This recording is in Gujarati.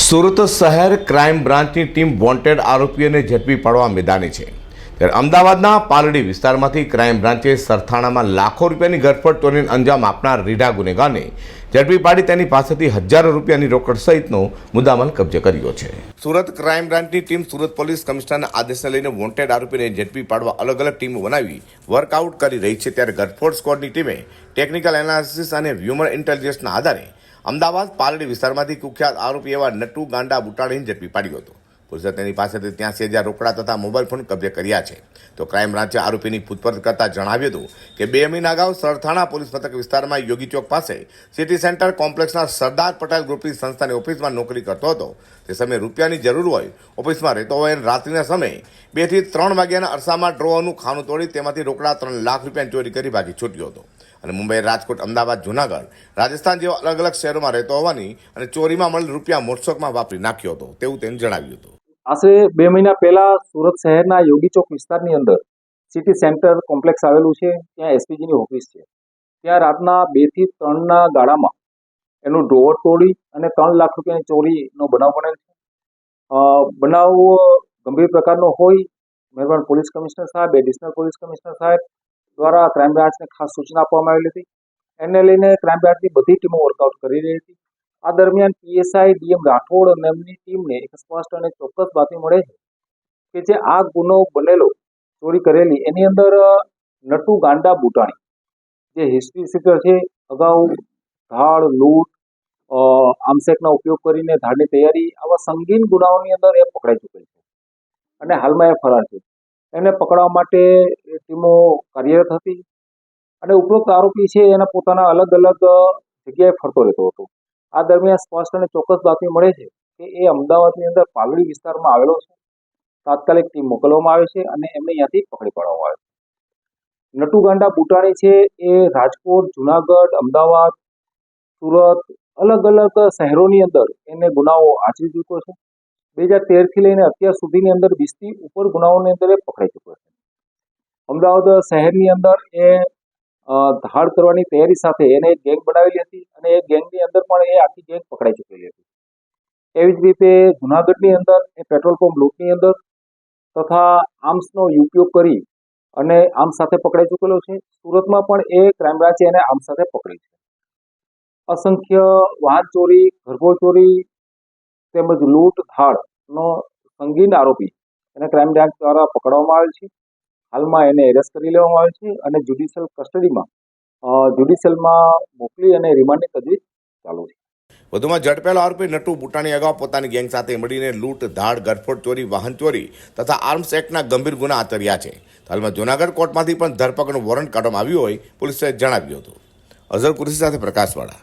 સુરત શહેર ક્રાઇમ બ્રાન્ચની ટીમ વોન્ટેડ આરોપીઓને ઝડપી પાડવા મેદાની છે. ત્યારે અમદાવાદના પાલડી વિસ્તારમાંથી ક્રાઇમ બ્રાન્ચે સરથાણામાં લાખો રૂપિયાની ગરફટ ચોરીને અંજામ આપનાર રીઢા ગુનેગારને ઝડપી પાડી તેની પાસેથી હજારો રૂપિયાની રોકડ સહિતનો મુદ્દામાલ કબજે કર્યો છે. સુરત ક્રાઇમ બ્રાન્ચની ટીમ સુરત પોલીસ કમિશનરના આદેશને લઈને વોન્ટેડ આરોપીને ઝડપી પાડવા અલગ અલગ ટીમો બનાવી વર્કઆઉટ કરી રહી છે. ત્યારે ગરફોડ સ્કોડની ટીમે ટેકનિકલ એનાલિસિસ અને હ્યુમન ઇન્ટેલિજન્સના આધારે અમદાવાદ પાલડી વિસ્તારમાંથી કુખ્યાત આરોપી એવા નટુ ગાંડા બુટાણીને ઝડપી પાડ્યો હતો. પોલીસે તેની પાસેથી ત્યાંસી હજાર રોકડા તથા મોબાઈલ ફોન કબજે કર્યા છે. તો ક્રાઇમ બ્રાન્ચે આરોપીની પૂછપરછ કરતા જણાવ્યું હતું કે બે મહિના અગાઉ સરથાણા પોલીસ મથક વિસ્તારમાં યોગી ચોક પાસે સિટી સેન્ટર કોમ્પ્લેક્સના સરદાર પટેલ ગ્રુપની સંસ્થાની ઓફિસમાં નોકરી કરતો હતો. તે સમયે રૂપિયાની જરૂર હોય ઓફિસમાં રહેતો હોય અને રાત્રિના સમયે બેથી ત્રણ વાગ્યાના અરસામાં ડ્રોનું ખાનું તોડી તેમાંથી રોકડા ત્રણ લાખ રૂપિયાની ચોરી કરી ભાગી છૂટ્યો હતો. અને મુંબઈ રાજકોટ, અમદાવાદ, જુનાગઢ, રાજસ્થાન જેવા અલગ અલગ શહેરોમાં રહેતો હોવાની અને ચોરીમાં મળેલ રૂપિયા મોટસોકમાં વાપરી નાખ્યો હતો, તેવું તેને જણાવ્યું હતું. આશરે બે મહિના પહેલા સુરત શહેરના યોગી ચોક વિસ્તારની અંદર સિટી સેન્ટર કોમ્પ્લેક્સ આવેલું છે, ત્યાં એસપીજીની ઓફિસ છે. ત્યાં રાતના બેથી ત્રણના ગાળામાં એનું ડ્રોવર તોડી અને ત્રણ લાખ રૂપિયાની ચોરીનો બનાવ બનેલ છે. બનાવ ગંભીર પ્રકારનો હોય, મહેરબાન પોલીસ કમિશનર સાહેબ, એડિશનલ પોલીસ કમિશનર સાહેબ દ્વારા ક્રાઇમ બ્રાન્ચને ખાસ સૂચના આપવામાં આવેલી હતી. એને લઈને ક્રાઇમ બ્રાન્ચની બધી ટીમો વર્કઆઉટ કરી રહી હતી. આ દરમિયાન પીએસઆઈ ડીએમ રાઠોડ અને એમની ટીમને એક સ્પષ્ટ અને ચોક્કસ બાતમી મળે છે કે જે આ ગુનો બનેલો ચોરી કરેલી, એની અંદર નટુ ગાંડા બુટાણી, જે હિસ્ટ્રી સીટર છે, અગાઉ ધાડ, લૂંટ આમસેકનો ઉપયોગ કરીને ધાડની તૈયારી, આવા સંગીન ગુનાઓની અંદર એ પકડાઈ ચૂકેલ છે અને હાલમાં એ ફરાર છે. એને પકડવા માટે એ ટીમો કાર્યરત હતી અને ઉપરોક્ત આરોપી છે, એના પોતાના અલગ અલગ જગ્યાએ ફરતો રહેતો હતો. આ દરમિયાન સ્પષ્ટ અને ચોક્કસ બાતમી મળે છે કે એ અમદાવાદની અંદર પાલડી વિસ્તારમાં આવેલો છે. તાત્કાલિક ટીમ મોકલવામાં આવે છે અને એમને ત્યાંથી પકડી પાડવામાં આવે છે. નટુગાંડા બુટાણી છે એ રાજકોટ, જુનાગઢ, અમદાવાદ, સુરત અલગ અલગ શહેરોની અંદર એને ગુનાઓ આચરી ચૂક્યો છે. બે હજાર તેરથી લઈને અત્યાર સુધીની અંદર વીસથી ઉપર ગુનાઓની અંદર એ પકડાઈ ચૂક્યો છે. અમદાવાદ શહેરની અંદર એ ધાડ કરવાની તૈયારી સાથે એને એક ગેંગ બનાવેલી હતી અને એ ગેંગની અંદર પણ એ આખી ગેંગ પકડાઈ ચૂકેલી હતી. એવી જ રીતે જુનાગઢની અંદર એ પેટ્રોલ પંપ લૂંટની અંદર તથા આર્મ્સનો ઉપયોગ કરી અને આમ સાથે પકડાઈ ચૂકેલો છે. સુરતમાં પણ એ ક્રાઇમ બ્રાંચે એને આમ સાથે પકડી છે. અસંખ્ય વાહન ચોરી ગરભો ચોરી તેમજ લૂંટ, ધાડનો સંગીન આરોપી એને ક્રાઇમ બ્રાન્ચ દ્વારા પકડવામાં આવેલ છે. હાલમાં એને એરેસ્ટ કરી લેવામાં આવે છે અને જ્યુડિશિયલ કસ્ટડીમાં જ્યુડિશિયલમાં મોકલી અને રિમાન્ડની તજવીજ ચાલુ છે. વધુમાં ઝડપેલા આરોપી નટુ બુટાણી અગાઉ પોતાની ગેંગ સાથે મળીને લૂંટ, ધાડ, ગરફોડ ચોરી, વાહન ચોરી તથા આર્મ્સ એક્ટના ગંભીર ગુના આચર્યા છે. હાલમાં જૂનાગઢ કોર્ટમાંથી પણ ધરપકડનું વોરંટ કાઢવામાં આવ્યું હોય, પોલીસે જણાવ્યું હતું. અઝર કુરશી સાથે પ્રકાશવાળા.